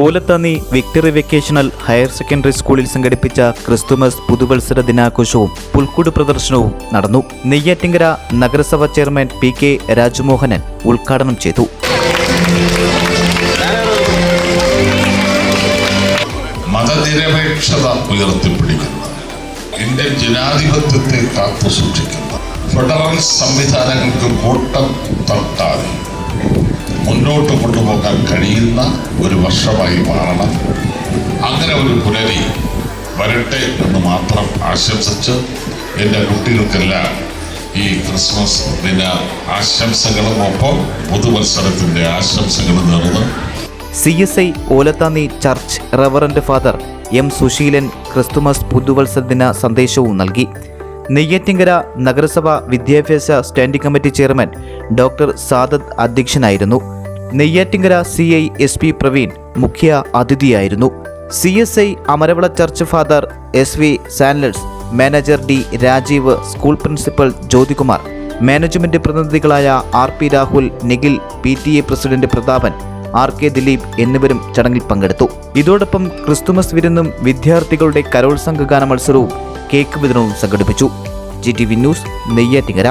Olathanni victory vocational higher secondary സ്കൂളിൽ സംഘടിപ്പിച്ച Christmas പുതുവത്സര ദിനാഘോഷവും പുൽക്കൂട് പ്രദർശനവും നടന്നു. നെയ്യാറ്റിങ്കര നഗരസഭ ചെയർമാൻ പി കെ രാജമോഹനൻ ഉദ്ഘാടനം ചെയ്തു. മതനിരപേക്ഷത ഉയർത്തിപ്പിടിക്കുന്ന. ഇന്ത്യൻ ജനാധിപത്യത്തെ കാത്തു സൂക്ഷിക്കുന്ന ഫെഡറൽ സംവിധാനങ്ങൾക്ക് കൂട്ടം തട്ടാതെ മുന്നോട്ട് കൊണ്ടുപോകാൻ കഴിയുന്ന ഒരു വർഷമായി മാറണം. അങ്ങനെ ഒരു പുലരി വരട്ടെ എന്ന് മാത്രം ആശംസിച്ച് എന്റെ കുട്ടികൾക്കെല്ലാം ഈ ക്രിസ്മസ് ദിന ആശംസകളും ഒപ്പം പുതുവത്സരത്തിന്റെ ആശംസകളും നേർന്ന് C S I Olathanni church reverend father M Susheelan Christmas പുതുവത്സര ദിന സന്ദേശവും നൽകി. നെയ്യാറ്റിങ്കര നഗരസഭ വിദ്യാഭ്യാസ standing committee chairman doctor Sadath അധ്യക്ഷനായിരുന്നു. Neyyattinkara C I S P Praveen മുഖ്യ അതിഥിയായിരുന്നു. C S I Amaravila church father S V സാൻലഡ്സ് manager D Rajeev school principal Jyothikumar management പ്രതിനിധികളായ R P Rahul Nikhil P T A president Prathapan R K Dileep എന്നിവരും ചടങ്ങിൽ പങ്കെടുത്തു. ഇതോടൊപ്പം Christmas വിരുന്നും വിദ്യാർത്ഥികളുടെ Carol സംഘഗാന മത്സരവും cake വിതരണവും സംഘടിപ്പിച്ചു. G T V news Neyyattinkara